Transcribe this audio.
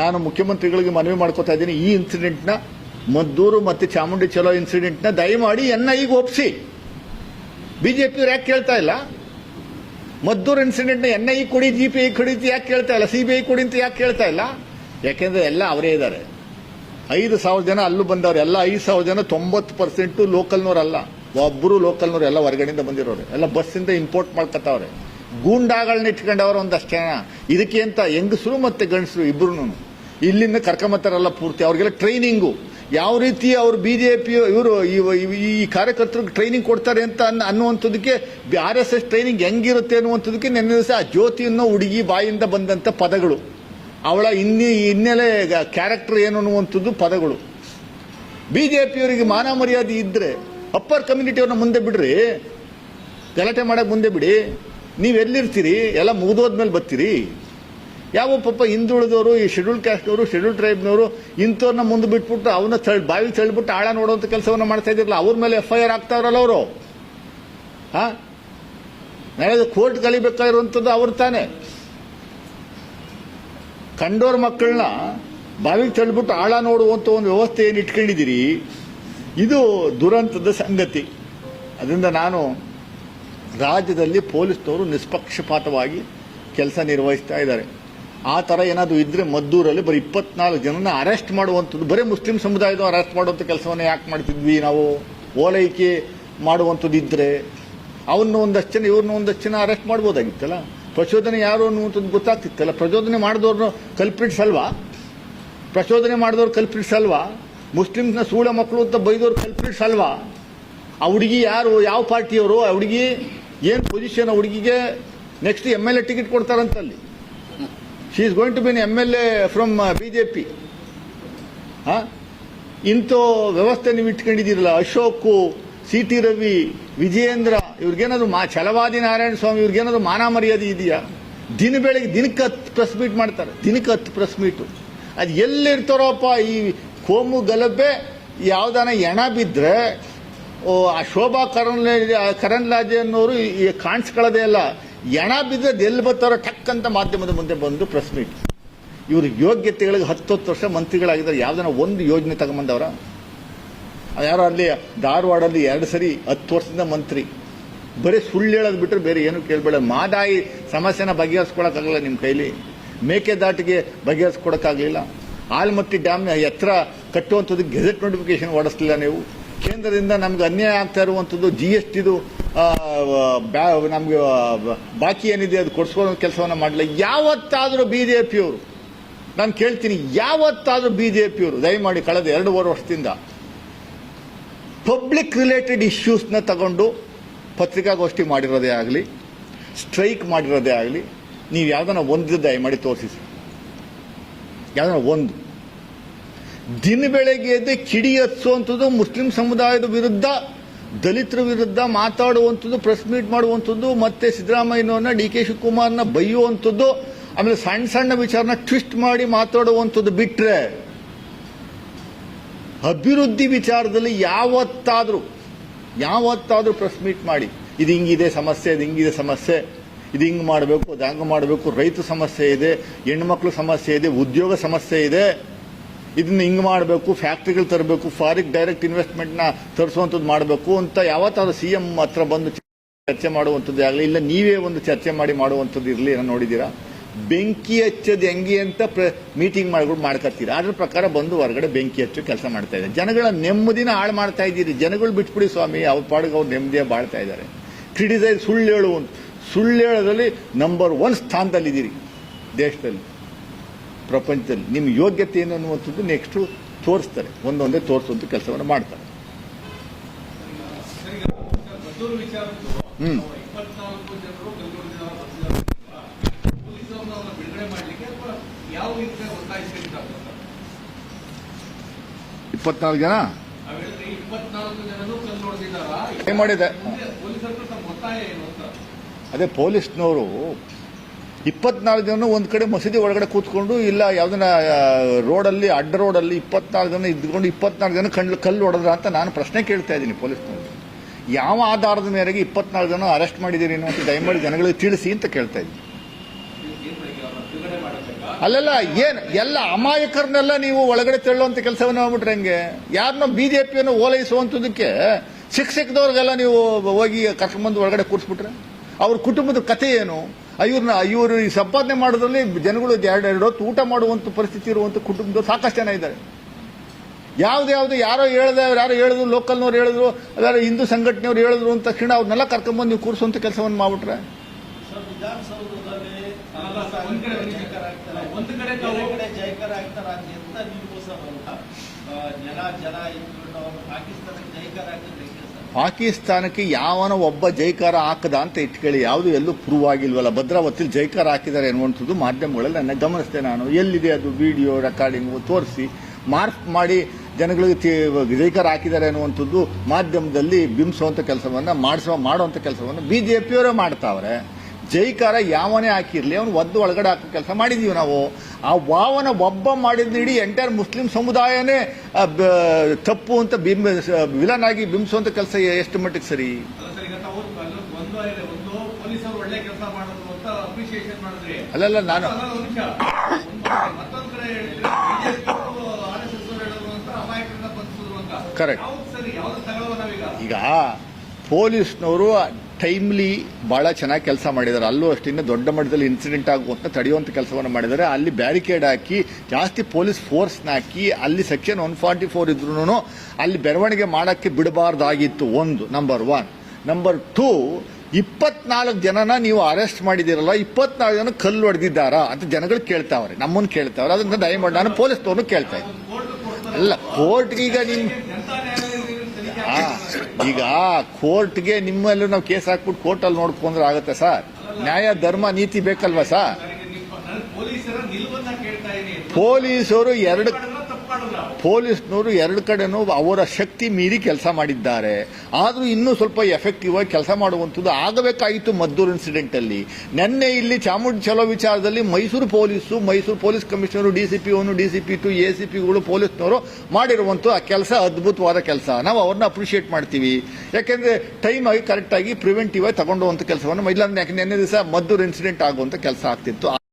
ನಾನು ಮುಖ್ಯಮಂತ್ರಿಗಳಿಗೆ ಮನವಿ ಮಾಡ್ಕೋತಾ ಇದ್ದೀನಿ ಈ ಇನ್ಸಿಡೆಂಟ್ನ ಮದ್ದೂರು ಮತ್ತು ಚಾಮುಂಡಿ ಚಲೋ ಇನ್ಸಿಡೆಂಟ್ನ ದಯಮಾಡಿ ಎನ್ ಈಗ ಒಪ್ಪಿಸಿ ಬಿಜೆಪಿ ಯಾಕೆ ಕೇಳ್ತಾ ಇಲ್ಲ? ಮದ್ದೂರು ಇನ್ಸಿಡೆಂಟ್ನ ಎನ್ ಐ ಕೊಡಿ, ಜಿ ಪಿ ಐ ಕೊಡಿ ಅಂತ ಯಾಕೆ ಕೇಳ್ತಾ ಇಲ್ಲ? ಸಿ ಬಿ ಐ ಕೊಡಿ ಅಂತ ಯಾಕೆ ಕೇಳ್ತಾ ಇಲ್ಲ? ಯಾಕೆಂದ್ರೆ ಎಲ್ಲ ಅವರೇ ಇದ್ದಾರೆ. ಐದು ಸಾವಿರ ಜನ ಅಲ್ಲೂ ಬಂದವ್ರು. ಎಲ್ಲ ಐದು ಸಾವಿರ ಜನ ತೊಂಬತ್ತು ಪರ್ಸೆಂಟು ಲೋಕಲ್ನವ್ರಲ್ಲ. ಒಬ್ಬರು ಲೋಕಲ್ನವ್ರು ಎಲ್ಲ ಹೊರಗಡೆಯಿಂದ ಬಂದಿರೋರು. ಎಲ್ಲ ಬಸ್ಸಿಂದ ಇಂಪೋರ್ಟ್ ಮಾಡ್ಕೊತಾವ್ರೆ. ಗೂಂಡಾಗಳನ್ನ ಇಟ್ಕೊಂಡವ್ರು ಒಂದಷ್ಟು ಜನ. ಇದಕ್ಕೆ ಅಂತ ಹೆಂಗಸರು ಮತ್ತೆ ಗಂಡಸರು ಇಬ್ರು ಇಲ್ಲಿಂದ ಕರ್ಕೊಂಬತ್ತಾರಲ್ಲ ಪೂರ್ತಿ. ಅವ್ರಿಗೆಲ್ಲ ಟ್ರೈನಿಂಗು ಯಾವ ರೀತಿ ಅವರು ಪಿ ಇವರು ಈ ಕಾರ್ಯಕರ್ತರಿಗೆ ಟ್ರೈನಿಂಗ್ ಕೊಡ್ತಾರೆ ಅಂತ ಅನ್ನುವಂಥದಕ್ಕೆ ಆರ್ ಎಸ್ ಎಸ್ ಟ್ರೈನಿಂಗ್ ಹೆಂಗಿರುತ್ತೆ ಅನ್ನುವಂಥದ್ದಕ್ಕೆ ನೆನ್ನೆ ದಿವಸ ಆ ಜ್ಯೋತಿ ಅನ್ನೋ ಹುಡುಗಿ ಬಾಯಿಂದ ಬಂದಂಥ ಪದಗಳು. ಅವಳ ಇನ್ನಿ ಹಿನ್ನೆಲೆ ಕ್ಯಾರೆಕ್ಟರ್ ಏನು ಅನ್ನುವಂಥದ್ದು ಪದಗಳು. ಬಿ ಜೆ ಪಿಯವರಿಗೆ ಮಾನ ಮರ್ಯಾದೆ ಇದ್ದರೆ ಅಪ್ಪರ್ ಕಮ್ಯುನಿಟಿಯವ್ರನ್ನ ಮುಂದೆ ಬಿಡ್ರಿ. ಗಲಾಟೆ ಮಾಡೋಕ್ಕೆ ಮುಂದೆ ಬಿಡಿ. ನೀವು ಎಲ್ಲಿರ್ತೀರಿ ಎಲ್ಲ ಮುಗಿದೋದ್ಮೇಲೆ ಬರ್ತೀರಿ. ಯಾವ ಪಾಪ ಹಿಂದುಳಿದವರು ಈ ಶೆಡ್ಯೂಲ್ ಕ್ಯಾಸ್ಟ್ನವರು ಶೆಡ್ಯೂಲ್ ಟ್ರೈಬ್ನವರು ಇಂಥವ್ರನ್ನ ಮುಂದೆ ಬಿಟ್ಬಿಟ್ಟು ಅವನ್ನ ತಳ್ ಬಾವಿ ತಳ್ಳಿಬಿಟ್ಟು ಆಳ ನೋಡುವಂಥ ಕೆಲಸವನ್ನು ಮಾಡ್ತಾ ಇದ್ದಿರಲ್ಲ, ಅವ್ರ ಮೇಲೆ ಎಫ್ ಐ ಆರ್ ಆಗ್ತಾವ್ರಲ್ಲ ಅವರು. ಹಾ? ನಾಳೆ ಕೋರ್ಟ್ ಕಲಿಬೇಕಾಗಿರುವಂಥದ್ದು ಅವ್ರು ತಾನೇ. ಕಂಡೋರ್ ಮಕ್ಕಳನ್ನ ಬಾವಿಗೆ ತಳ್ಳಿಬಿಟ್ಟು ಆಳ ನೋಡುವಂಥ ಒಂದು ವ್ಯವಸ್ಥೆ ಏನು ಇಟ್ಕೊಂಡಿದ್ದೀರಿ? ಇದು ದುರಂತದ ಸಂಗತಿ. ಅದರಿಂದ ನಾನು ರಾಜ್ಯದಲ್ಲಿ ಪೊಲೀಸ್ನವರು ನಿಷ್ಪಕ್ಷಪಾತವಾಗಿ ಕೆಲಸ ನಿರ್ವಹಿಸ್ತಾ ಇದ್ದಾರೆ. ಆ ಥರ ಏನಾದರೂ ಇದ್ರೆ ಮದ್ದೂರಲ್ಲಿ ಬರೀ ಇಪ್ಪತ್ನಾಲ್ಕು ಜನನ ಅರೆಸ್ಟ್ ಮಾಡುವಂಥದ್ದು. ಬರೀ ಮುಸ್ಲಿಂ ಸಮುದಾಯದ ಅರೆಸ್ಟ್ ಮಾಡುವಂಥ ಕೆಲಸವನ್ನು ಯಾಕೆ ಮಾಡ್ತಿದ್ವಿ ನಾವು? ಓಲೈಕೆ ಮಾಡುವಂಥದ್ದು ಇದ್ರೆ ಅವನ್ನ ಒಂದಷ್ಟು ಜನ, ಇವ್ರನ್ನ ಒಂದಷ್ಟು ಜನ ಅರೆಸ್ಟ್ ಮಾಡ್ಬೋದಾಗಿತ್ತಲ್ಲ? ಪ್ರಚೋದನೆ ಯಾರು ಅನ್ನುವಂಥದ್ದು ಗೊತ್ತಾಗ್ತಿತ್ತಲ್ಲ? ಪ್ರಚೋದನೆ ಮಾಡಿದವ್ರನ್ನ ಕಲ್ಪಿಟ್ಸ್ ಅಲ್ವಾ ಪ್ರಚೋದನೆ ಮಾಡಿದವ್ರು ಕಲ್ಪಿಟ್ಸ್ ಅಲ್ವಾ ಮುಸ್ಲಿಮ್ಸ್ನ ಸೂಳ ಮಕ್ಕಳು ಅಂತ ಬೈದವ್ರು ಕಲ್ಪಿಟ್ಸ್ ಅಲ್ವಾ ಆ ಹುಡುಗಿ ಯಾರು, ಯಾವ ಪಾರ್ಟಿಯವರು? ಆ ಹುಡುಗಿ ಏನು ಪೊಸಿಷನ್ ಆ ಹುಡುಗಿಗೆ? Next M L A ticket ಕೊಡ್ತಾರಂತಲ್ಲಿ. She is going to been M L A from B J P ಇಂಥ ವ್ಯವಸ್ಥೆ ನೀವು ಇಟ್ಕೊಂಡಿದ್ದೀರಲ್ಲ, ಅಶೋಕು ಸಿ ಟಿ ರವಿ, ವಿಜಯೇಂದ್ರ, ಇವ್ರಿಗೇನಾದ್ರು ಮಾ, ಛಲವಾದಿ ನಾರಾಯಣ ಸ್ವಾಮಿ, ಇವ್ರಿಗೇನಾದ್ರು ಮಾನ ಮರ್ಯಾದೆ ಇದೆಯಾ? ದಿನ ಬೆಳಗ್ಗೆ, ದಿನಕ್ಕೆ ಹತ್ತು ಪ್ರೆಸ್ ಮೀಟ್ ಮಾಡ್ತಾರೆ, ದಿನಕ್ಕೆ ಹತ್ತು ಪ್ರೆಸ್ ಮೀಟು ಅದು ಎಲ್ಲಿರ್ತಾರೋಪ್ಪ ಈ ಕೋಮು ಗಲಭೆ? ಯಾವ್ದಾನ ಎಣ ಬಿದ್ದರೆ ಆ ಶೋಭಾ ಕರನ್ ಕರಣ್ ಅನ್ನೋರು ಕಾಣಿಸ್ಕೊಳ್ಳೋದೇ ಇಲ್ಲ ಎಣ ಬಿದ್ದದ್ದು ಎಲ್ಲಿ ಬರ್ತಾರೋ ಟಕ್ ಅಂತ ಮಾಧ್ಯಮದ ಮುಂದೆ ಬಂದು ಪ್ರೆಸ್ ಮೀಟ್ ಇವ್ರ ಯೋಗ್ಯತೆಗಳಿಗೆ ಹತ್ತೊತ್ತು ವರ್ಷ ಮಂತ್ರಿಗಳಾಗಿದ್ದಾರೆ. ಯಾವ್ದಾನ ಒಂದು ಯೋಜನೆ ತಗೊಂಬಂದವರ? ಯಾರೋ ಅಲ್ಲಿ ಧಾರವಾಡಲ್ಲಿ ಎರಡು ಸರಿ ಹತ್ತು ವರ್ಷದಿಂದ ಮಂತ್ರಿ. ಬರೀ ಸುಳ್ಳು ಹೇಳೋದು ಬಿಟ್ಟರೆ ಬೇರೆ ಏನು ಕೇಳಬೇಡ. ಮಾದಾಯಿ ಸಮಸ್ಯೆನ ಬಗೆಹರಿಸ್ಕೊಳಕ್ಕಾಗಲ್ಲ ನಿಮ್ಮ ಕೈಲಿ. ಮೇಕೆದಾಟಿಗೆ ಬಗೆಹರಿಸ್ಕೊಡಕ್ಕಾಗಲಿಲ್ಲ. ಆಲ್ಮಟ್ಟಿ ಡ್ಯಾಮ್ನ ಎತ್ತರ ಕಟ್ಟುವಂಥದ್ದು ಗೆಜೆಟ್ ನೋಟಿಫಿಕೇಶನ್ ಹೊಡಿಸ್ಲಿಲ್ಲ ನೀವು. ಕೇಂದ್ರದಿಂದ ನಮ್ಗೆ ಅನ್ಯಾಯ ಆಗ್ತಾ ಇರುವಂಥದ್ದು ಜಿ ಎಸ್ ಟಿದು ನಮಗೆ ಬಾಕಿ ಏನಿದೆ ಅದು ಕೊಡಿಸ್ಕೊಳ್ಳೋ ಕೆಲಸವನ್ನು ಮಾಡಲಿ ಯಾವತ್ತಾದರೂ ಬಿ ಜೆ ಪಿಯವರು ನಾನು ಕೇಳ್ತೀನಿ, ಯಾವತ್ತಾದರೂ ಬಿ ಜೆ ಪಿಯವರು ದಯಮಾಡಿ ಕಳೆದ ಎರಡೂವರೆ ವರ್ಷದಿಂದ ಪಬ್ಲಿಕ್ ರಿಲೇಟೆಡ್ ಇಶ್ಯೂಸ್ನ ತಗೊಂಡು ಪತ್ರಿಕಾಗೋಷ್ಠಿ ಮಾಡಿರೋದೇ ಆಗಲಿ ಸ್ಟ್ರೈಕ್ ಮಾಡಿರೋದೇ ಆಗಲಿ, ನೀವು ಯಾವ್ದನ್ನ ಒಂದು ದಯಮಾಡಿ ತೋರಿಸಿ ಯಾವ್ದನ್ನ ಒಂದು. ದಿನ ಬೆಳಗ್ಗೆ ಎದ್ದು ಕಿಡಿ ಹಚ್ಚುವಂಥದ್ದು ಮುಸ್ಲಿಂ ಸಮುದಾಯದ ವಿರುದ್ಧ, ದಲಿತರ ವಿರುದ್ಧ ಮಾತಾಡುವಂಥದ್ದು ಪ್ರೆಸ್ ಮೀಟ್ ಮಾಡುವಂಥದ್ದು, ಮತ್ತೆ ಸಿದ್ದರಾಮಯ್ಯನವ್ರನ್ನ ಡಿ ಕೆ ಶಿವಕುಮಾರ್ನ ಬೈಯುವಂಥದ್ದು, ಆಮೇಲೆ ಸಣ್ಣ ಸಣ್ಣ ವಿಚಾರನ ಟ್ವಿಸ್ಟ್ ಮಾಡಿ ಮಾತಾಡುವಂಥದ್ದು ಬಿಟ್ಟರೆ ಅಭಿವೃದ್ಧಿ ವಿಚಾರದಲ್ಲಿ ಯಾವತ್ತಾದರೂ ಯಾವತ್ತಾದರೂ ಪ್ರೆಸ್ ಮೀಟ್ ಮಾಡಿ, ಇದು ಹಿಂಗಿದೆ ಸಮಸ್ಯೆ, ಇದು ಹಿಂಗಿದೆ ಸಮಸ್ಯೆ, ಇದು ಹಿಂಗೆ ಮಾಡಬೇಕು, ಅದು ಹಂಗೆ ಮಾಡಬೇಕು, ರೈತ ಸಮಸ್ಯೆ ಇದೆ ಹೆಣ್ಮಕ್ಳು ಸಮಸ್ಯೆ ಇದೆ, ಉದ್ಯೋಗ ಸಮಸ್ಯೆ ಇದೆ ಇದನ್ನ ಹಿಂಗೆ ಮಾಡಬೇಕು ಫ್ಯಾಕ್ಟ್ರಿಗಳು ತರಬೇಕು ಫಾರಿಕ್ ಡೈರೆಕ್ಟ್ ಇನ್ವೆಸ್ಟ್ಮೆಂಟ್ನ ತರಿಸುವಂಥದ್ದು ಮಾಡಬೇಕು ಅಂತ ಯಾವತ್ತಾದ್ರೂ ಸಿ ಎಂ ಹತ್ರ ಬಂದು ಚರ್ಚೆ ಮಾಡುವಂಥದ್ದು ಆಗಲಿ, ಇಲ್ಲ ನೀವೇ ಒಂದು ಚರ್ಚೆ ಮಾಡಿ ಮಾಡುವಂಥದ್ದು ಇರಲಿ ಏನೋ ನೋಡಿದ್ದೀರಾ ಬೆಂಕಿ ಹಚ್ಚೋದು ಹೆಂಗೆ ಅಂತ ಮೀಟಿಂಗ್ ಮಾಡ್ಕೊಂಡು ಮಾಡ್ಕೊತೀರಾ ಅದ್ರ ಪ್ರಕಾರ ಬಂದು ಹೊರಗಡೆ ಬೆಂಕಿ ಹಚ್ಚು ಕೆಲಸ ಮಾಡ್ತಾ ಇದ್ದಾರೆ. ಜನಗಳ ನೆಮ್ಮದಿನ ಹಾಳು ಮಾಡ್ತಾ ಇದ್ದೀರಿ. ಜನಗಳು ಬಿಟ್ಬಿಡಿ ಸ್ವಾಮಿ, ಅವ್ರ ಪಾಡಿಗೆ ಅವ್ರು ನೆಮ್ಮದಿಯ ಬಾಳ್ತಾ ಇದ್ದಾರೆ. ಕ್ರಿಟಿಸೈಸ್ ಸುಳ್ಳು ಹೇಳು ಸುಳ್ಳು ಹೇಳೋದ್ರಲ್ಲಿ ನಂಬರ್ ಒನ್ ಸ್ಥಾನದಲ್ಲಿದ್ದೀರಿ ದೇಶದಲ್ಲಿ. ಪ್ರಪಂಚದಲ್ಲಿ ನಿಮ್ಮ ಯೋಗ್ಯತೆ ಏನು ಅನ್ನುವಂಥದ್ದು ನೆಕ್ಸ್ಟು ತೋರಿಸ್ತಾರೆ. ಒಂದೊಂದೇ ತೋರಿಸುವಂಥ ಕೆಲಸವನ್ನು ಮಾಡ್ತಾರೆ. ಹ್ಞೂ. ಇಪ್ಪತ್ನಾಲ್ಕು ಜನ? ಮಾಡಿದೆ? ಅದೇ ಪೊಲೀಸ್ನವರು ಇಪ್ಪತ್ನಾಲ್ಕು ಜನ ಒಂದು ಕಡೆ ಮಸೀದಿ ಒಳಗಡೆ ಕೂತ್ಕೊಂಡು, ಇಲ್ಲ ಯಾವ್ದನ್ನ ರೋಡಲ್ಲಿ, ಅಡ್ಡ ರೋಡಲ್ಲಿ ಇಪ್ಪತ್ನಾಲ್ಕು ಜನ ಇದ್ಕೊಂಡು ಇಪ್ಪತ್ನಾಲ್ಕು ಜನ ಕಣ್ಣು, ಕಲ್ಲು ಹೊಡೆದ್ರ ಅಂತ ನಾನು ಪ್ರಶ್ನೆ ಕೇಳ್ತಾ ಇದ್ದೀನಿ ಪೊಲೀಸ್ನವರು. ಯಾವ ಆಧಾರದ ಮೇರೆಗೆ ಇಪ್ಪತ್ನಾಲ್ಕು ಜನ ಅರೆಸ್ಟ್ ಮಾಡಿದ್ದೀರಿ ಅಂತ ದಯಮಾಡಿ ಜನಗಳಿಗೆ ತಿಳಿಸಿ ಅಂತ ಕೇಳ್ತಾ ಇದ್ದೀನಿ. ಅಲ್ಲೆಲ್ಲ, ಏನು, ಎಲ್ಲ ಅಮಾಯಕರನ್ನೆಲ್ಲ ನೀವು ಒಳಗಡೆ ತೆಳ್ಳುವಂಥ ಕೆಲಸವನ್ನು ಹೋಗ್ಬಿಟ್ರೆ ಹೆಂಗೆ? ಯಾರನ್ನೋ ಬಿಜೆಪಿಯನ್ನು ಓಲೈಸುವಂಥದ್ದಕ್ಕೆ ಸಿಕ್ಕ ಸಿಕ್ಕದವ್ರಿಗೆಲ್ಲ ನೀವು ಹೋಗಿ ಕರ್ಕೊಂಡ್ಬಂದು ಒಳಗಡೆ ಕೂರಿಸ್ಬಿಟ್ರೆ? ಅವ್ರ ಕುಟುಂಬದ ಕಥೆ ಏನು? ಇವ್ರನ್ನ ಇವರು ಈ ಸಂಪಾದನೆ ಮಾಡೋದ್ರಲ್ಲಿ ಜನಗಳು ಎರಡು ಎರಡು ಹೊತ್ತು ಊಟ ಮಾಡುವಂತ ಪರಿಸ್ಥಿತಿ ಇರುವಂತ ಕುಟುಂಬದ ಸಾಕಷ್ಟು ಜನ ಇದ್ದಾರೆ. ಯಾವ್ದು ಯಾವ್ದು ಯಾರೋ ಹೇಳ್ದೆ ಅವ್ರು ಯಾರೋ ಹೇಳಿದ್ರು ಲೋಕಲ್ನವ್ರು ಹೇಳಿದ್ರು ಅದಾರ ಹಿಂದೂ ಸಂಘಟನೆಯವ್ರು ಹೇಳಿದ್ರು ಅಂತ ತಕ್ಷಣ ಅವ್ರನ್ನೆಲ್ಲ ಕರ್ಕೊಂಡ್ಬಂದು ನೀವು ಕೂರಿಸುವಂತ ಕೆಲಸವನ್ನು ಮಾಡ್ಬಿಟ್ರೆ? ಸರ್, ಪಾಕಿಸ್ತಾನಕ್ಕೆ ಯಾವನ ಒಬ್ಬ ಜೈಕಾರ ಹಾಕದ ಅಂತ ಇಟ್ಕೊಳ್ಳಿ. ಯಾವುದು ಎಲ್ಲೂ ಪ್ರೂವ್ ಆಗಿಲ್ವಲ್ಲ. ಭದ್ರಾವತಿಲಿ ಜೈಕಾರ ಹಾಕಿದ್ದಾರೆ ಅನ್ನುವಂಥದ್ದು ಮಾಧ್ಯಮಗಳಲ್ಲಿ ನನ್ನ ಗಮನಿಸಿದೆ ನಾನು. ಎಲ್ಲಿದೆ ಅದು ವಿಡಿಯೋ ರೆಕಾರ್ಡಿಂಗು ತೋರಿಸಿ. ಮಾರ್ಕ್ ಮಾಡಿ ಜನಗಳಿಗೆ ಜೈಕಾರ ಹಾಕಿದ್ದಾರೆ ಅನ್ನುವಂಥದ್ದು ಮಾಧ್ಯಮದಲ್ಲಿ ಬಿಂಬಿಸುವಂಥ ಕೆಲಸವನ್ನು ಮಾಡಿಸುವ, ಮಾಡುವಂಥ ಕೆಲಸವನ್ನು ಬಿ ಜೆ ಪಿಯವರೇ ಮಾಡ್ತಾವ್ರೆ. ಜೈಕಾರ ಯಾವನೇ ಹಾಕಿರ್ಲಿ ಅವನು ಒದ್ದು ಒಳಗಡೆ ಹಾಕೋ ಕೆಲಸ ಮಾಡಿದೀವಿ ನಾವು. ಆ ವಾವನ ಒಬ್ಬ ಮಾಡಿದ್ದು ಇಡೀ ಎಂಟೈರ್ ಮುಸ್ಲಿಂ ಸಮುದಾಯನೇ ತಪ್ಪು ಅಂತ ಬಿಂಬ ವಿಲನ್ ಆಗಿ ಬಿಂಬಿಸುವಂತ ಕೆಲಸ ಎಷ್ಟು ಮಟ್ಟಿಗೆ ಸರಿ? ಅಲ್ಲಲ್ಲ ನಾನು ನಾವೀಗ? ಈಗ ಪೊಲೀಸ್ನವರು ಟೈಮ್ಲಿ ಬಹಳ ಚೆನ್ನಾಗಿ ಕೆಲಸ ಮಾಡಿದ್ದಾರೆ ಅಲ್ಲೂ ಅಷ್ಟೇ ದೊಡ್ಡ ಮಟ್ಟದಲ್ಲಿ ಇನ್ಸಿಡೆಂಟ್ ಆಗುವಂತ ತಡೆಯುವಂತ ಕೆಲಸವನ್ನು ಮಾಡಿದ್ದಾರೆ ಅಲ್ಲಿ ಬ್ಯಾರಿಕೇಡ್ ಹಾಕಿ, ಜಾಸ್ತಿ ಪೊಲೀಸ್ ಫೋರ್ಸ್ನ ಹಾಕಿ, ಅಲ್ಲಿ ಸೆಕ್ಷನ್ ಒನ್ ಫಾರ್ಟಿ ಫೋರ್ ಇದ್ರೂ ಅಲ್ಲಿ ಬೆರವಣಿಗೆ ಮಾಡಕ್ಕೆ ಬಿಡಬಾರ್ದಾಗಿತ್ತು. ಒಂದು ನಂಬರ್ ಒನ್ ನಂಬರ್ ಟೂ ಇಪ್ಪತ್ನಾಲ್ಕು ಜನನ ನೀವು ಅರೆಸ್ಟ್ ಮಾಡಿದಿರಲ್ಲ ಇಪ್ಪತ್ನಾಲ್ಕು ಜನ ಕಲ್ಲು ಹೊಡೆದಿದ್ದಾರಾ ಅಂತ ಜನಗಳು ಕೇಳ್ತಾವ್ರೆ. ನಮ್ಮನ್ನು ಕೇಳ್ತಾವ್ರೆ. ಅದನ್ನ ದಯಮಾಡಿ ನಾನು ಪೊಲೀಸ್ನವ್ರನ್ನು ಕೇಳ್ತಾ ಇದ್ದೀನಿ. ಅಲ್ಲ ಕೋರ್ಟ್ ಈಗ ನಿಮ್ ಈಗ ಕೋರ್ಟ್ಗೆ ನಿಮ್ಮಲ್ಲೂ ನಾವು ಕೇಸ್ ಹಾಕ್ಬಿಟ್ಟು ಕೋರ್ಟಲ್ಲಿ ನೋಡ್ಕೊಂಡ್ರೆ ಆಗುತ್ತೆ ಸರ್. ನ್ಯಾಯ ಧರ್ಮ ನೀತಿ ಬೇಕಲ್ವಾ ಸರ್? ಪೊಲೀಸರ ಎರಡು ಪೊಲೀಸ್ನವರು ಎರಡು ಕಡೆನೂ ಅವರ ಶಕ್ತಿ ಮೀರಿ ಕೆಲಸ ಮಾಡಿದ್ದಾರೆ. ಆದರೂ ಇನ್ನೂ ಸ್ವಲ್ಪ ಎಫೆಕ್ಟಿವ್ ಆಗಿ ಕೆಲಸ ಮಾಡುವಂಥದ್ದು ಆಗಬೇಕಾಯಿತು ಮದ್ದೂರು ಇನ್ಸಿಡೆಂಟ್ ಅಲ್ಲಿ. ನಿನ್ನೆ ಇಲ್ಲಿ ಚಾಮುಂಡಿ ಚಲೋ ವಿಚಾರದಲ್ಲಿ Mysuru police, Mysuru police commissioner D C P one D C P two A C ಪಿಗಳು ಪೊಲೀಸ್ನವರು ಮಾಡಿರುವಂಥ ಆ ಕೆಲಸ ಅದ್ಭುತವಾದ ಕೆಲಸ. ನಾವು ಅವ್ರನ್ನ ಅಪ್ರಿಷಿಯೇಟ್ ಮಾಡ್ತೀವಿ. ಯಾಕೆಂದರೆ ಟೈಮ್ ಆಗಿ ಕರೆಕ್ಟಾಗಿ ಪ್ರಿವೆಂಟಿವ್ ಆಗಿ ತಗೊಂಡು ಕೆಲಸವನ್ನು ಇಲ್ಲ ನಿನ್ನೆ ದಿವಸ ಮದ್ದೂರು ಇನ್ಸಿಡೆಂಟ್ ಆಗುವಂಥ ಕೆಲಸ ಆಗ್ತಿತ್ತು.